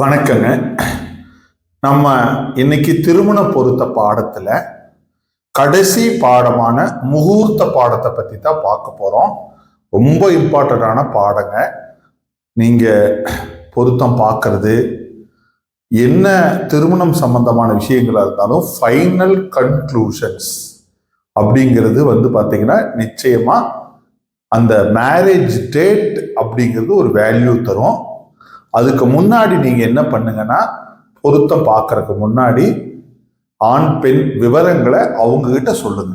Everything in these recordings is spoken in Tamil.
வணக்கங்க. நம்ம இன்னைக்கு திருமண பொருத்த பாடத்துல கடைசி பாடமான முகூர்த்த பாடத்தை பத்தி தான் பார்க்க போறோம். ரொம்ப இம்பார்ட்டண்டான பாடங்க. நீங்க பொருத்தம் பார்க்கறது என்ன திருமணம் சம்பந்தமான விஷயங்களா இருந்தாலும் ஃபைனல் கன்க்ளூஷன்ஸ் அப்படிங்கிறது வந்து பார்த்தீங்கன்னா நிச்சயமா அந்த மேரேஜ் டேட் அப்படிங்கிறது ஒரு வேல்யூ தரும். அதுக்கு முன்னாடி நீங்க என்ன பண்ணுங்கன்னா பொருத்தம் பார்க்கறதுக்கு முன்னாடி ஆண் பெண் விவரங்களை அவங்க கிட்ட சொல்லுங்க.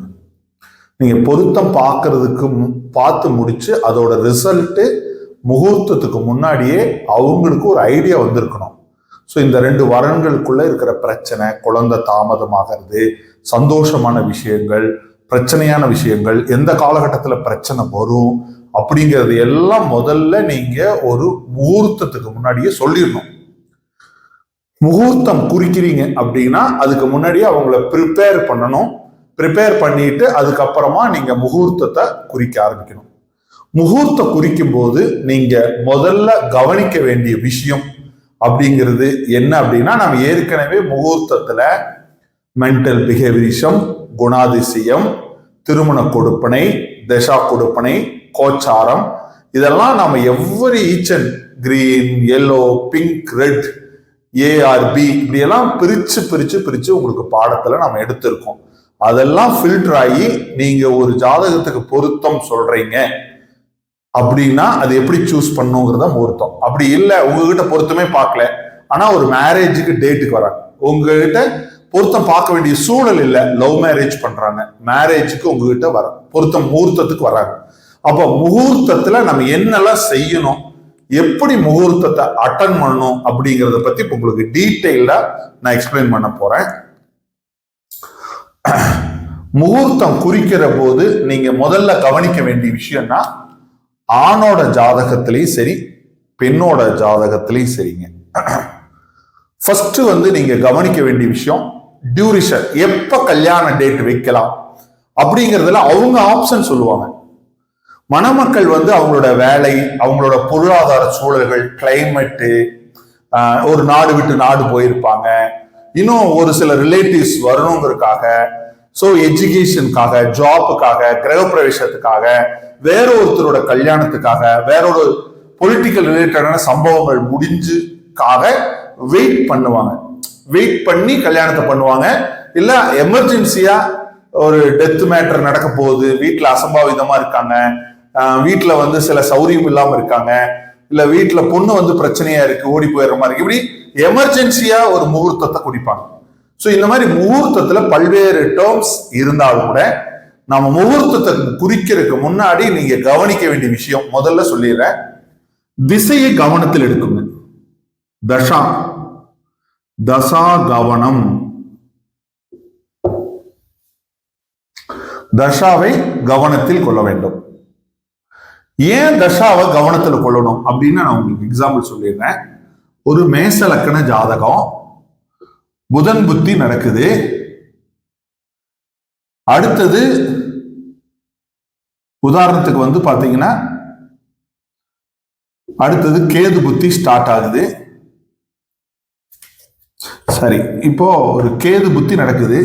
நீங்க பொருத்தம் பார்க்கறதுக்கு மு- பார்த்து முடிச்சு அதோட ரிசல்ட்டு முகூர்த்தத்துக்கு முன்னாடியே அவங்களுக்கு ஒரு ஐடியா வந்திருக்கணும். ஸோ இந்த ரெண்டு வரன்களுக்குள்ள இருக்கிற பிரச்சனை குழந்தை தாமதமாகிறது சந்தோஷமான விஷயங்கள் பிரச்சனையான விஷயங்கள் எந்த காலகட்டத்தில் பிரச்சனை வரும் அப்படிங்கிறது எல்லாம் முதல்ல நீங்க ஒரு முகூர்த்தத்துக்கு முன்னாடியே சொல்லிடணும். முகூர்த்தம் குறிக்கிறீங்க அப்படின்னா அதுக்கு முன்னாடியே அவங்கள ப்ரிப்பேர் பண்ணணும். ப்ரிப்பேர் பண்ணிட்டு அதுக்கப்புறமா நீங்க முகூர்த்தத்தை குறிக்க ஆரம்பிக்கணும். முகூர்த்தம் குறிக்கும் போது நீங்க முதல்ல கவனிக்க வேண்டிய விஷயம் அப்படிங்கிறது என்ன அப்படின்னா நம்ம ஏற்கனவே முகூர்த்தத்துல மென்டல் பிஹேவியரிசம் குணாதிசயம் திருமண கொடுப்பனை தசா கொடுப்பனை கோச்சாரம். இதெல்லாம் நம்ம every each and green yellow pink red ARP இப்படியெல்லாம் பிரித்து பிரித்து பிரித்து உங்களுக்கு பாடத்தில் நம்ம எடுத்திருக்கோம். அதெல்லாம் ஃபில்டர் ஆகி நீங்கள் ஒரு ஜாதகத்துக்கு பொருத்தம் சொல்கிறீங்க அப்படின்னா அது எப்படி சூஸ் பண்ணுங்கிறத முகூர்த்தம் அப்படி இல்லை உங்ககிட்ட பொருத்தமே பார்க்கல. ஆனால் ஒரு மேரேஜுக்கு டேட்டுக்கு வராங்க. உங்ககிட்ட பொருத்தம் பார்க்க வேண்டிய சூழல் இல்லை. லவ் மேரேஜ் பண்ணுறாங்க மேரேஜுக்கு உங்ககிட்ட வர பொருத்தம் முகூர்த்தத்துக்கு வராங்க. அப்போ முகூர்த்தத்துல நம்ம என்னெல்லாம் செய்யணும்? எப்படி முகூர்த்தத்தை அட்டன் பண்ணணும் அப்படிங்கறத பத்தி உங்களுக்கு டீட்டெயில்டா நான் எக்ஸ்பிளைன் பண்ண போறேன். முகூர்த்தம் குறிக்கிற போது நீங்க முதல்ல கவனிக்க வேண்டிய விஷயம்னா ஆணோட ஜாதகத்திலையும் சரி பெண்ணோட ஜாதகத்திலையும் சரிங்க. ஃபர்ஸ்ட் வந்து நீங்க கவனிக்க வேண்டிய விஷயம் டியூரிஷன் எப்ப கல்யாண டேட் வைக்கலாம்? அப்படிங்கறதுல அவங்க ஆப்ஷன் சொல்லுவாங்க. மணமக்கள் வந்து அவங்களோட வேலை அவங்களோட பொருளாதார சூழல்கள் கிளைமேட்டு ஒரு நாடு விட்டு நாடு போயிருப்பாங்க. இன்னும் ஒரு சில ரிலேட்டிவ்ஸ் வரணுங்கிறதுக்காக ஸோ எஜுகேஷனுக்காக ஜாப்புக்காக கிரகப்பிரவேசத்துக்காக வேற ஒருத்தரோட கல்யாணத்துக்காக வேற ஒரு பொலிட்டிக்கல் ரிலேட்டடான சம்பவங்கள் முடிஞ்சுக்காக வெயிட் பண்ணுவாங்க. வெயிட் பண்ணி கல்யாணத்தை பண்ணுவாங்க. இல்லை எமர்ஜென்சியா ஒரு டெத் மேட்டர் நடக்க போகுது வீட்டில் அசம்பாவிதமா இருக்காங்க. வீட்டில் வந்து சில சௌரியம் இல்லாமல் இருக்காங்க. இல்லை வீட்டில் பொண்ணு வந்து பிரச்சனையா இருக்கு ஓடி போயிடுற மாதிரி இப்படி எமர்ஜென்சியா ஒரு முகூர்த்தத்தை குடிப்பாங்க. ஸோ இந்த மாதிரி முகூர்த்தத்துல பல்வேறு டேர்ம்ஸ் இருந்தாலும் கூட நம்ம முகூர்த்தத்தை குறிக்கிறதுக்கு முன்னாடி நீங்க கவனிக்க வேண்டிய விஷயம் முதல்ல சொல்லிடுறேன். திசையை கவனத்தில் எடுக்குங்க. தசா. தசா கவனம். தசாவை கவனத்தில் கொள்ள வேண்டும். ஏன் தசாவை கவனத்தில் கொள்ளணும் அப்படின்னு நான் உங்களுக்கு எக்ஸாம்பிள் சொல்லிடுறேன். ஒரு மேச லக்கண ஜாதகம். புதன் புத்தி நடக்குது. அடுத்தது உதாரணத்துக்கு வந்து பாத்தீங்கன்னா அடுத்தது கேது புத்தி ஸ்டார்ட் ஆகுது. சரி இப்போ ஒரு கேது புத்தி நடக்குது.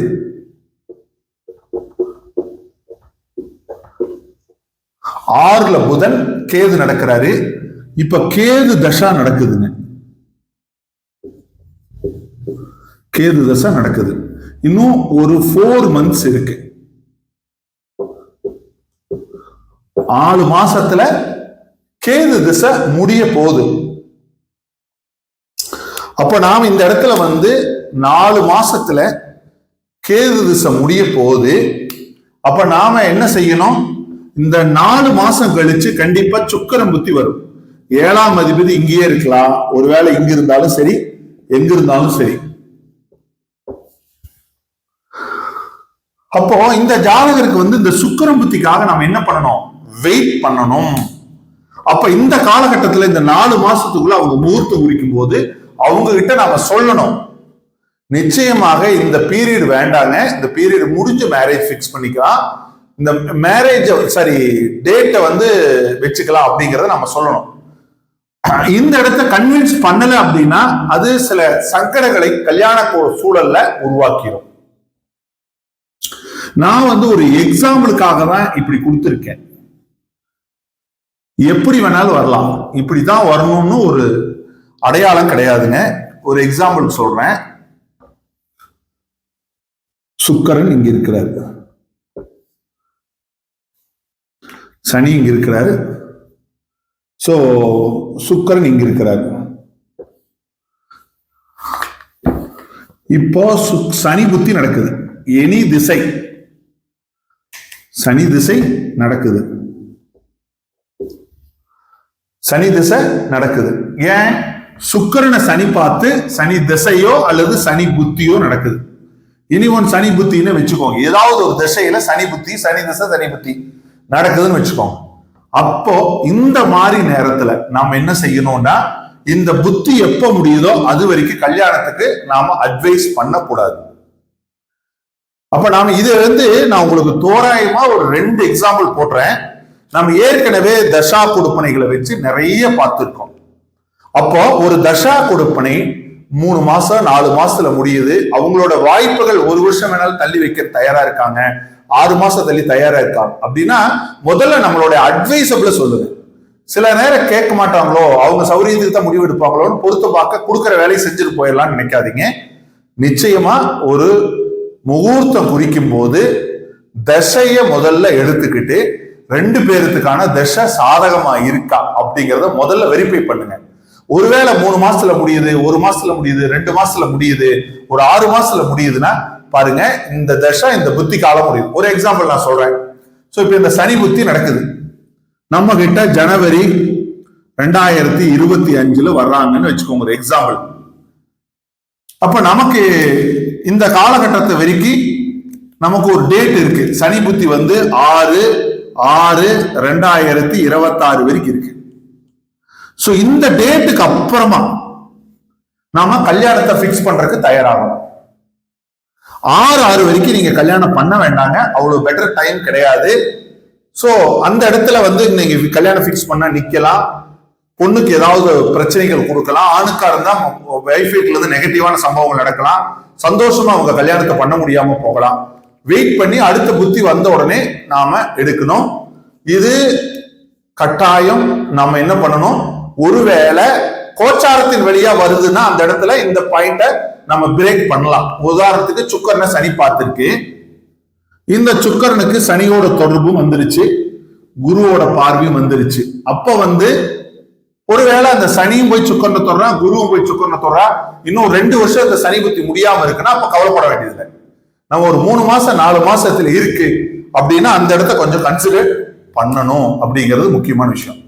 ஆறுல புதன் கேது நடக்கிறாரு. இப்ப கேது தசா நடக்குதுங்க. கேது தசா நடக்குது. இன்னும் ஒரு ஃபோர் மந்த்ஸ் இருக்கு. ஆறு மாசத்துல கேது திசை முடிய போகுது. அப்ப நாம் இந்த இடத்துல வந்து நாலு மாசத்துல கேது திசை முடிய போகுது. அப்ப நாம என்ன செய்யணும்? இந்த நாலு மாசம் கழிச்சு கண்டிப்பா சுக்கரம் புத்தி வரும். ஏழாம் அதிபதி இங்கேயே இருக்கலாம். ஒருவேளை இங்க இருந்தாலும் சரி எங்க இருந்தாலும் சரி. அப்போ இந்த ஜாதகருக்கு வந்து இந்த சுக்கரம் புத்திக்காக நாம என்ன பண்ணணும்? வெயிட் பண்ணணும். அப்ப இந்த காலகட்டத்துல இந்த நாலு மாசத்துக்குள்ள அவங்க முகூர்த்தம் குறிக்கும் போது அவங்க கிட்ட நாம சொல்லணும். நிச்சயமாக இந்த பீரியட் வேண்டாங்க. இந்த பீரியட் முடிஞ்ச மேரேஜ் ஃபிக்ஸ் பண்ணிக்கலாம். இந்த மேரேஜ் சாரி டேட்டை வந்து வச்சுக்கலாம் அப்படிங்கிறத நம்ம சொல்லணும். இந்த இடத்த கன்வின்ஸ் பண்ணல அப்படின்னா அது சில சங்கடங்களை கல்யாண சூழல்ல உருவாக்கிடும் நான் வந்து ஒரு எக்ஸாம்பிளுக்காக தான் இப்படி கொடுத்துருக்கேன். எப்படி வேணாலும் வரலாம். இப்படிதான் வரணும்னு ஒரு அடையாளம் கிடையாதுங்க. ஒரு எக்ஸாம்பிள் சொல்றேன். சுக்கரன் இங்க இருக்கிறார். சனி இங்க இருக்கிறாரு. ஸோ சுக்கரன் இங்க இருக்கிறார். இப்போ சனி புத்தி நடக்குது. எனி திசை. சனி திசை நடக்குது. சனி திசை நடக்குது. ஏன்? சுக்கரனை சனி பார்த்து சனி திசையோ அல்லது சனி புத்தியோ நடக்குது. இனி ஒன் சனி புத்தின்னு வச்சுக்கோங்க. ஏதாவது ஒரு திசையில சனி புத்தி சனி திசை சனி புத்தி. நடக்குதுன்னு வச்சுக்கோங்க அப்போ இந்த மாதிரி நேரத்துல நாம என்ன செய்யணும்னா இந்த புத்தி எப்ப முடியுதோ அது வரைக்கும் கல்யாணத்துக்கு நாம அட்வைஸ் பண்ணக்கூடாது. அப்ப நாம இது வந்து நான் உங்களுக்கு தோராயமா ஒரு ரெண்டு எக்ஸாம்பிள் போடுறேன். நம்ம ஏற்கனவே தசா கொடுப்பனைகளை வச்சு நிறைய பார்த்துருக்கோம். அப்போ ஒரு தசா கொடுப்பனை மூணு மாசம் நாலு மாசத்துல முடியுது. அவங்களோட வாய்ப்புகள் ஒரு வருஷம் வேணாலும் தள்ளி வைக்க தயாரா இருக்காங்க. ஆறு மாசம் தள்ளி தயாரா இருக்காங்க அப்படின்னா முதல்ல நம்மளுடைய அட்வைசபிள சொல்லுங்க. சில நேரம் கேட்க மாட்டாங்களோ அவங்க சௌரியத்துக்கு தான் முடிவு எடுப்பாங்களோன்னு பொறுத்து பார்க்க கொடுக்குற வேலையை செஞ்சுட்டு போயிடலாம்னு நினைக்காதீங்க. நிச்சயமா ஒரு முகூர்த்தம் குறிக்கும் போது தசைய முதல்ல எடுத்துக்கிட்டு ரெண்டு பேருத்துக்கான தசை சாதகமா இருக்கா அப்படிங்கிறத முதல்ல வெரிஃபை பண்ணுங்க. ஒருவேளை மூணு மாசத்துல முடியுது ஒரு மாசத்துல முடியுது ரெண்டு மாசத்துல முடியுது ஒரு ஆறு மாசத்துல முடியுதுன்னா பாருங்க இந்த தசை இந்த புத்தி காலம் முடியும் ஒரு எக்ஸாம்பிள் நான் சொல்றேன். ஸோ இப்போ இந்த சனி புத்தி நடக்குது. நம்ம கிட்ட ஜனவரி ரெண்டாயிரத்தி இருபத்தி அஞ்சுல வர்றாங்கன்னு வச்சுக்கோங்க ஒரு எக்ஸாம்பிள் அப்ப நமக்கு இந்த காலகட்டத்தை வரைக்கும் நமக்கு ஒரு டேட் இருக்கு. சனி புத்தி வந்து ஆறு ஆறு ரெண்டாயிரத்தி இருபத்தாறு வரைக்கும் இருக்கு. ஸோ இந்த டேட்டுக்கு அப்புறமா நாம கல்யாணத்தை ஃபிக்ஸ் பண்றதுக்கு தயாராகணும். ஆறு ஆறு வரைக்கும் நீங்க கல்யாணம் பண்ண வேண்டாங்க. அவ்வளவு பெட்டர் டைம் கிடையாது. ஸோ அந்த இடத்துல வந்து நீங்க கல்யாணம் ஃபிக்ஸ் பண்ணா நிக்கலாம். பொண்ணுக்கு ஏதாவது பிரச்சனைகள் கொடுக்கலாம். ஆணுக்கா இருந்தா வைஃபைட்ல இருந்து நெகட்டிவான சம்பவங்கள் நடக்கலாம். சந்தோஷமா அவங்க கல்யாணத்தை பண்ண முடியாம போகலாம். வெயிட் பண்ணி அடுத்த புத்தி வந்த உடனே நாம எடுக்கணும். இது கட்டாயம் நம்ம என்ன பண்ணணும்? ஒருவேளை கோச்சாரத்தின் வழியா வருதுன்னா அந்த இடத்துல இந்த பாயிண்ட நம்ம பிரேக் பண்ணலாம். உதாரணத்துக்கு சுக்கரனை சனி பார்த்துருக்கு. இந்த சுக்கரனுக்கு சனியோட தொடர்பும் வந்துருச்சு. குருவோட பார்வையும் வந்துருச்சு. அப்ப வந்து ஒருவேளை அந்த சனியும் போய் சுக்கரனை தொடறான் குருவும் போய் சுக்கரனை தொடரா இன்னும் ரெண்டு வருஷம் இந்த சனி புத்தி முடியாம இருக்குன்னா அப்ப கவலைப்பட வேண்டியதில்லை. நம்ம ஒரு மூணு மாசம் நாலு மாசத்துல இருக்கு. அப்படின்னா அந்த இடத்த கொஞ்சம் கன்சிடர் பண்ணணும் அப்படிங்கிறது முக்கியமான விஷயம்.